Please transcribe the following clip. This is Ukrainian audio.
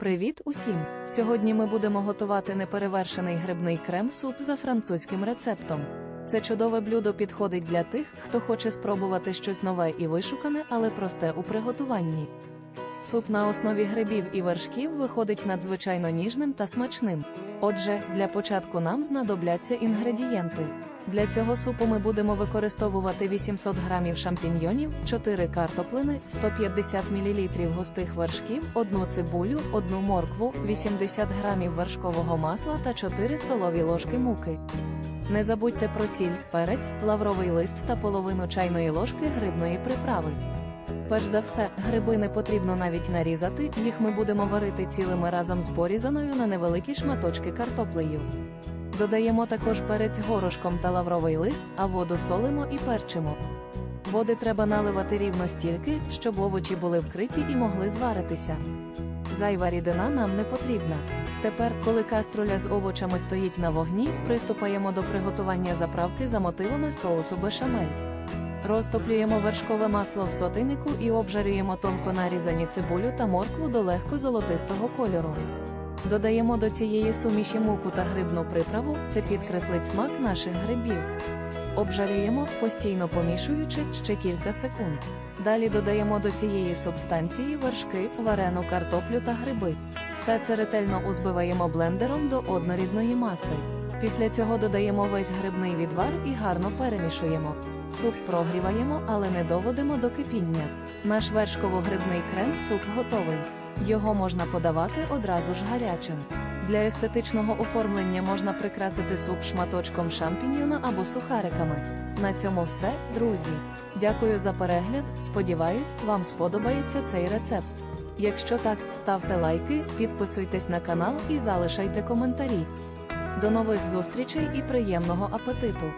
Привіт усім! Сьогодні ми будемо готувати неперевершений грибний крем-суп за французьким рецептом. Це чудове блюдо підходить для тих, хто хоче спробувати щось нове і вишукане, але просте у приготуванні. Суп на основі грибів і вершків виходить надзвичайно ніжним та смачним. Отже, для початку нам знадобляться інгредієнти. Для цього супу ми будемо використовувати 800 г шампіньйонів, 4 картоплини, 150 мл густих вершків, 1 цибулю, 1 моркву, 80 г вершкового масла та 4 столові ложки муки. Не забудьте про сіль, перець, лавровий лист та половину чайної ложки грибної приправи. Перш за все, гриби не потрібно навіть нарізати, їх ми будемо варити цілими разом з порізаною на невеликі шматочки картоплею. Додаємо також перець горошком та лавровий лист, а воду солимо і перчимо. Води треба наливати рівно стільки, щоб овочі були вкриті і могли зваритися. Зайва рідина нам не потрібна. Тепер, коли каструля з овочами стоїть на вогні, приступаємо до приготування заправки за мотивами соусу бешамель. Розтоплюємо вершкове масло в сотейнику і обжарюємо тонко нарізані цибулю та моркву до легко золотистого кольору. Додаємо до цієї суміші муку та грибну приправу, це підкреслить смак наших грибів. Обжарюємо, постійно помішуючи ще кілька секунд. Далі додаємо до цієї субстанції вершки, варену картоплю та гриби. Все це ретельно узбиваємо блендером до однорідної маси. Після цього додаємо весь грибний відвар і гарно перемішуємо. Суп прогріваємо, але не доводимо до кипіння. Наш вершково-грибний крем-суп готовий. Його можна подавати одразу ж гарячим. Для естетичного оформлення можна прикрасити суп шматочком шампіньйона або сухариками. На цьому все, друзі. Дякую за перегляд. Сподіваюсь, вам сподобається цей рецепт. Якщо так, ставте лайки, підписуйтесь на канал і залишайте коментарі. До нових зустрічей і приємного апетиту!